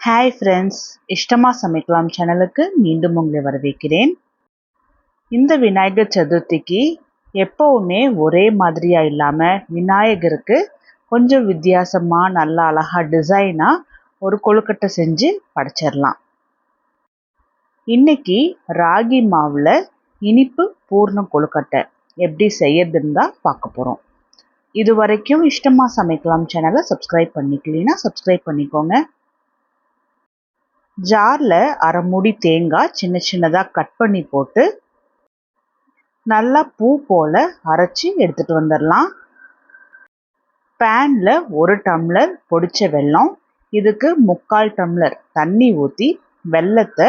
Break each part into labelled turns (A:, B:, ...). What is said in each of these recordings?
A: Hi friends இஷ்டமாக சமைக்கலாம் சேனலுக்கு மீண்டும் உங்களை வரவேற்கிறேன். இந்த விநாயகர் சதுர்த்திக்கு எப்போவுமே ஒரே மாதிரியாக இல்லாமல் விநாயகருக்கு கொஞ்சம் வித்தியாசமாக நல்லா அழகாக டிசைனாக ஒரு கொழுக்கட்டை செஞ்சு படைச்சிடலாம். இன்னைக்கு ராகி மாவில் இனிப்பு பூர்ண கொழுக்கட்டை எப்படி செய்யறதுன்னு தான் பார்க்க போகிறோம் இது வரைக்கும் இஷ்டமாக சமைக்கலாம் சேனலை சப்ஸ்கிரைப் பண்ணிக்கலனா சப்ஸ்கிரைப் பண்ணிக்கோங்க. ஜாரில் அரை மூடி தேங்காய் சின்ன சின்னதாக கட் பண்ணி போட்டு நல்லா பூ போல் அரைச்சி எடுத்துகிட்டு வந்துடலாம் பேனில் ஒரு டம்ளர் பொடிச்ச வெல்லம் இதுக்கு முக்கால் டம்ளர் தண்ணி ஊற்றி வெல்லத்தை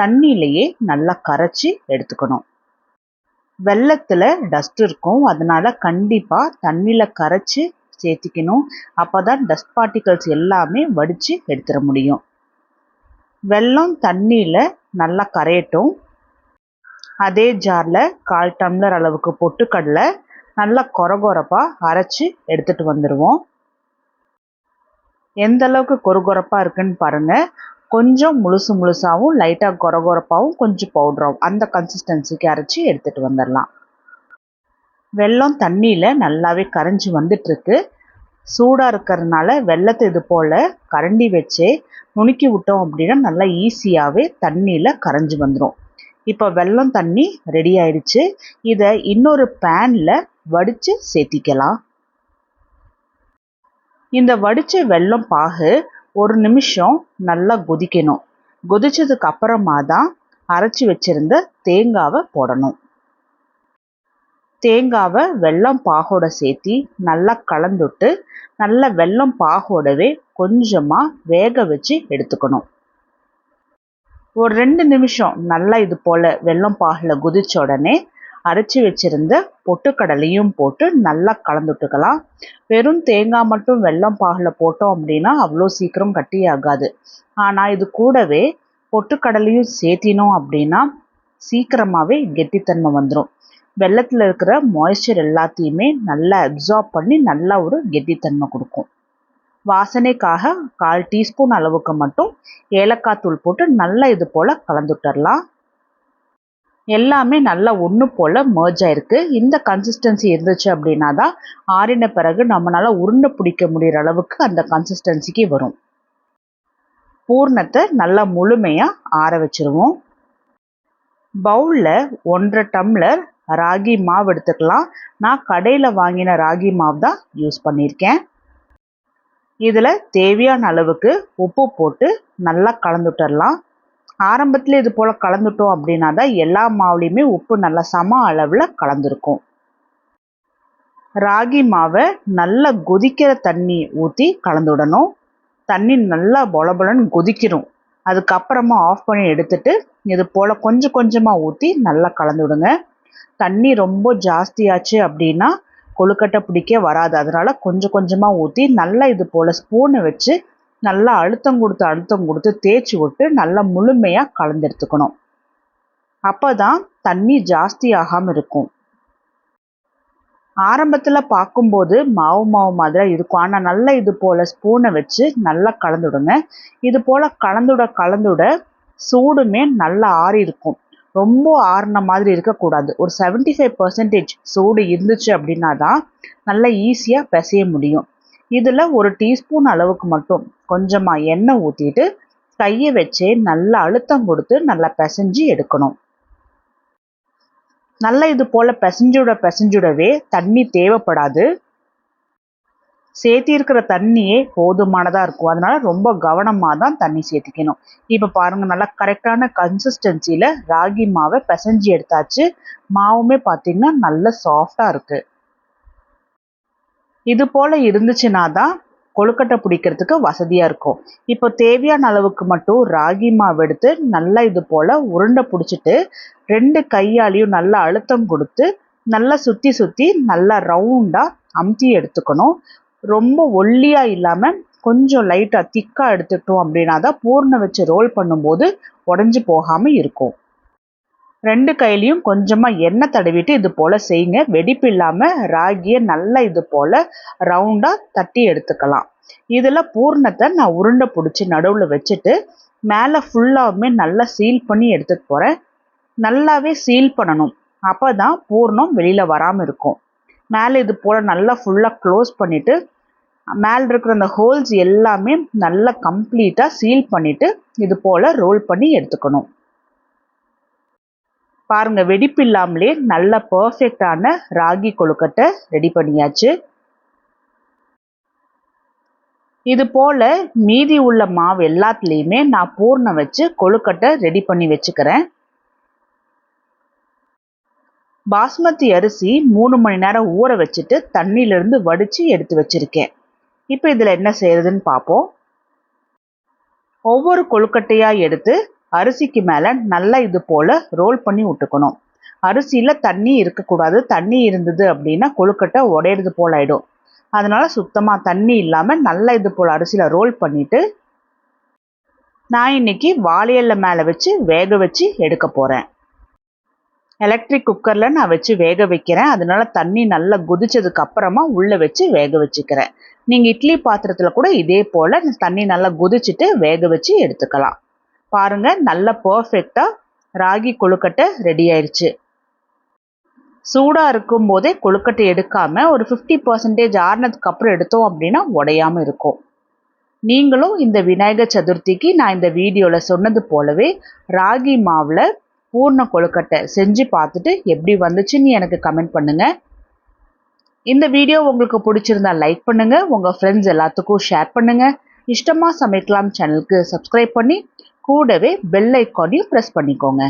A: தண்ணியிலையே நல்லா கரைச்சி எடுத்துக்கணும். வெள்ளத்தில் டஸ்ட் இருக்கும் அதனால் கண்டிப்பாக தண்ணியில் கரைச்சி சேர்த்திக்கணும். அப்போ தான் டஸ்ட் பார்ட்டிகல்ஸ் எல்லாமே வடித்து எடுத்துட முடியும். வெல்லம் தண்ணியில் நல்லா கரையட்டும். அதே ஜாரில் கால் டம்ளர் அளவுக்கு பொட்டுக்கடலை நல்லா கொரகொரப்பாக அரைச்சி எடுத்துகிட்டு வந்துடுவோம் எந்த அளவுக்கு கொரகொரப்பாக இருக்குன்னு பாருங்கள் கொஞ்சம் முழுசு முழுசாகவும் லைட்டாக கொரகொரப்பாகவும் கொஞ்சம் பவுட்ராகவும் அந்த கன்சிஸ்டன்சிக்கு அரைச்சி எடுத்துகிட்டு வந்துடலாம் வெல்லம் தண்ணியில் நல்லாவே கரைஞ்சி வந்துட்டுருக்கு சூடாக இருக்கிறதுனால வெள்ளத்தை இது போல் கரண்டி வச்சே நுணுக்கி விட்டோம் அப்படின்னா நல்லா ஈஸியாகவே தண்ணியில் கரைஞ்சி வந்துடும் இப்போ வெல்லம் தண்ணி ரெடி ஆயிடுச்சு. இதை இன்னொரு பேனில் வடித்து சேர்த்திக்கலாம் இந்த வடித்த வெல்லம் பாகு ஒரு நிமிஷம் நல்லா கொதிக்கணும். கொதிச்சதுக்கு அப்புறமா தான் அரைச்சி வச்சிருந்த தேங்காவை போடணும். தேங்காவை வெல்லம் பாகோட சேர்த்தி நல்லா கலந்துட்டு நல்ல வெல்லம் பாகோடவே கொஞ்சமாக வேக வச்சு எடுத்துக்கணும். ஒரு ரெண்டு நிமிஷம் நல்லா இது போல் வெல்லம் பாகில் குதிச்ச உடனே அரைச்சி வச்சிருந்த பொட்டுக்கடலையும் போட்டு நல்லா கலந்துட்டுக்கலாம். வெறும் தேங்காய் மட்டும் வெல்லம் பாகில் போட்டோம் அப்படின்னா அவ்வளோ சீக்கிரம் கட்டி ஆகாது. ஆனால் இது கூடவே பொட்டுக்கடலையும் சேர்த்தினோம் அப்படின்னா சீக்கிரமாகவே கெட்டித்தன்மை வந்துடும் வெள்ளத்தில் இருக்கிற மாய்ஸ்சர் எல்லாத்தையுமே நல்லா அப்சார்ப் பண்ணி நல்லா ஒரு கெட்டித்தன்மை கொடுக்கும். வாசனைக்காக கால் டீஸ்பூன் அளவுக்கு மட்டும் ஏலக்காய் தூள் போட்டு நல்லா இது போல் கலந்துட்டுடலாம் எல்லாமே நல்லா ஒன்று போல் மர்ஜ் ஆயிருக்கு. இந்த கன்சிஸ்டன்சி இருந்துச்சு அப்படின்னா தான் ஆறின பிறகு நம்மளால் உருண்டை பிடிக்க முடிகிற அளவுக்கு அந்த கன்சிஸ்டன்சிக்கு வரும். பூர்ணத்தை நல்லா முழுமையாக ஆற வச்சுருவோம். பவுலில் ஒன்றரை டம்ளர் ராகி மாவு எடுத்துக்கலாம். நான் கடையில் வாங்கின ராகி மாவு தான் யூஸ் பண்ணியிருக்கேன். இதில் தேவையான அளவுக்கு உப்பு போட்டு நல்லா கலந்துட்டுடலாம் ஆரம்பத்தில் இது போல் கலந்துட்டோம் அப்படின்னா தான் எல்லா மாவுலேயுமே உப்பு நல்லா சம அளவில் கலந்துருக்கும். ராகி மாவை நல்லா கொதிக்கிற தண்ணி ஊற்றி கலந்துடணும். தண்ணி நல்லா பொலபொலன்னு கொதிக்கணும் அதுக்கப்புறமா ஆஃப் பண்ணி எடுத்துட்டு இது போல் கொஞ்சம் கொஞ்சமாக ஊற்றி நல்லா கலந்துவிடுங்க தண்ணி ரொம்ப ஜாஸ்தியாச்சு அப்படின்னா கொழுக்கட்டை பிடிக்க வராது. அதனால் கொஞ்சம் கொஞ்சமாக ஊற்றி நல்லா இது போல் ஸ்பூனை வச்சு நல்லா அழுத்தம் கொடுத்து அழுத்தம் கொடுத்து தேய்ச்சி விட்டு நல்லா முழுமையாக கலந்து எடுத்துக்கணும். அப்போ தான் தண்ணி ஜாஸ்தி ஆகாமல் இருக்கும். ஆரம்பத்தில் பார்க்கும்போது மாவு மாவு மாதிரி இருக்கும். ஆனால் நல்லா இது போல் ஸ்பூனை வச்சு நல்லா கலந்துடுங்க. இது போல் கலந்துட கலந்துட சூடுமே நல்லா ஆறி இருக்கும் ரொம்ப ஆறின மாதிரி இருக்கக்கூடாது. ஒரு செவன்ட்டி ஃபைவ் பர்சன்டேஜ் சூடு இருந்துச்சு அப்படின்னா தான் நல்லா ஈஸியாக பிசைய முடியும். இதில் ஒரு டீஸ்பூன் அளவுக்கு மட்டும் கொஞ்சமாக எண்ணெய் ஊற்றிட்டு கையை வச்சே நல்லா அழுத்தம் கொடுத்து நல்லா பிசைஞ்சு எடுக்கணும். நல்லா இது போல் பிசைஞ்சுட பிசைஞ்சுடவே தண்ணி தேவைப்படாது. சேர்த்திருக்கிற தண்ணியே போதுமானதாக இருக்கும். அதனால் ரொம்ப கவனமாக தான் தண்ணி சேர்த்திக்கணும் இப்போ பாருங்கள் நல்லா கரெக்டான கன்சிஸ்டன்சியில் ராகி மாவை பிசைஞ்சு எடுத்தாச்சு. மாவுமே பார்த்திங்கன்னா நல்ல சாஃப்டாக இருக்குது இது போல் இருந்துச்சுன்னா தான் கொழுக்கட்டை பிடிக்கிறதுக்கு வசதியாக இருக்கும். இப்போ தேவையான அளவுக்கு மட்டும் ராகி மாவு எடுத்து நல்லா இது போல் உருண்டை பிடிச்சிட்டு ரெண்டு கையாலையும் நல்லா அழுத்தம் கொடுத்து நல்லா சுற்றி சுற்றி நல்லா ரவுண்டாக அமுத்தி எடுத்துக்கணும். ரொம்ப ஒல்லியாக இல்லாமல் கொஞ்சம் லைட்டாக திக்காக எடுத்துக்கிட்டோம் அப்படின்னா தான் பூர்ணை வச்சு ரோல் பண்ணும்போது உடஞ்சி போகாமல் இருக்கும். ரெண்டு கையிலையும் கொஞ்சமாக எண்ணெய் தடவிட்டு இது போல் செய்யுங்க. வெடிப்பு இல்லாமல் ராகியை நல்லா இது போல் ரவுண்டாக தட்டி எடுத்துக்கலாம். இதில் பூர்ணத்தை நான் உருண்டை பிடிச்சி நடுவில் வச்சுட்டு மேலே ஃபுல்லாகவுமே நல்லா சீல் பண்ணி எடுத்துக்க போகிறேன் நல்லாவே சீல் பண்ணணும். அப்போ தான் பூர்ணம் வெளியில் வராமல் இருக்கும். மேலே இது போல் நல்லா ஃபுல்லாக க்ளோஸ் பண்ணிவிட்டு மேலே இருக்கிற அந்த ஹோல்ஸ் எல்லாமே நல்லா கம்ப்ளீட்டாக சீல் பண்ணிவிட்டு இது போல் ரோல் பண்ணி எடுத்துக்கணும். பாருங்கள் வெடிப்பு இல்லாமலே நல்ல பர்ஃபெக்டான ராகி கொழுக்கட்டை ரெடி பண்ணியாச்சு. இது போல் மீதி உள்ள மாவு எல்லாத்துலேயுமே நான் பூர்ணம் வச்சு கொழுக்கட்டை ரெடி பண்ணி வச்சுக்கிறேன். பாஸ்மதி அரிசி மூணு மணி நேரம் ஊற வச்சுட்டு தண்ணியிலேருந்து வடித்து எடுத்து வச்சுருக்கேன். இப்போ இதில் என்ன செய்யறதுன்னு பார்ப்போம். ஒவ்வொரு கொழுக்கட்டையாக எடுத்து அரிசிக்கு மேலே நல்லா இது போல் ரோல் பண்ணி விட்டுக்கணும். அரிசியில் தண்ணி இருக்கக்கூடாது. தண்ணி இருந்தது அப்படின்னா கொழுக்கட்டை உடையிறது போல் ஆகிடும் அதனால் சுத்தமாக தண்ணி இல்லாமல் நல்லா இது போல் அரிசியில் ரோல் பண்ணிவிட்டு நான் இன்றைக்கி வாழையல்ல மேலே வச்சு வேக வச்சு எடுக்க போகிறேன் எலக்ட்ரிக் குக்கரில் நான் வச்சு வேக வைக்கிறேன். அதனால தண்ணி நல்லா கொதிச்சதுக்கு அப்புறமா உள்ளே வச்சு வேக வச்சுக்கிறேன். நீங்கள் இட்லி பாத்திரத்தில் கூட இதே போல் தண்ணி நல்லா கொதிச்சுட்டு வேக வச்சு எடுத்துக்கலாம். பாருங்கள் நல்ல பர்ஃபெக்டாக ராகி கொழுக்கட்டை ரெடி ஆயிடுச்சு சூடாக இருக்கும் போதே கொழுக்கட்டை எடுக்காமல் ஒரு ஃபிஃப்டி பர்சன்டேஜ் ஆறுனதுக்கு அப்புறம் எடுத்தோம் அப்படின்னா உடையாமல் இருக்கும். நீங்களும் இந்த விநாயகர் சதுர்த்திக்கு நான் இந்த வீடியோவில் சொன்னது போலவே ராகி மாவில் பூர்ண கொழுக்கட்டை செஞ்சு பார்த்துட்டு எப்படி வந்துச்சுன்னு எனக்கு கமெண்ட் பண்ணுங்கள் இந்த வீடியோ உங்களுக்கு பிடிச்சிருந்தா லைக் பண்ணுங்கள் உங்கள் ஃப்ரெண்ட்ஸ் எல்லாத்துக்கும் ஷேர் பண்ணுங்கள் இஷ்டமாக சமைக்கலாம் சேனலுக்கு சப்ஸ்கிரைப் பண்ணி கூடவே பெல் ஐக்கானையும் ப்ரெஸ் பண்ணிக்கோங்க.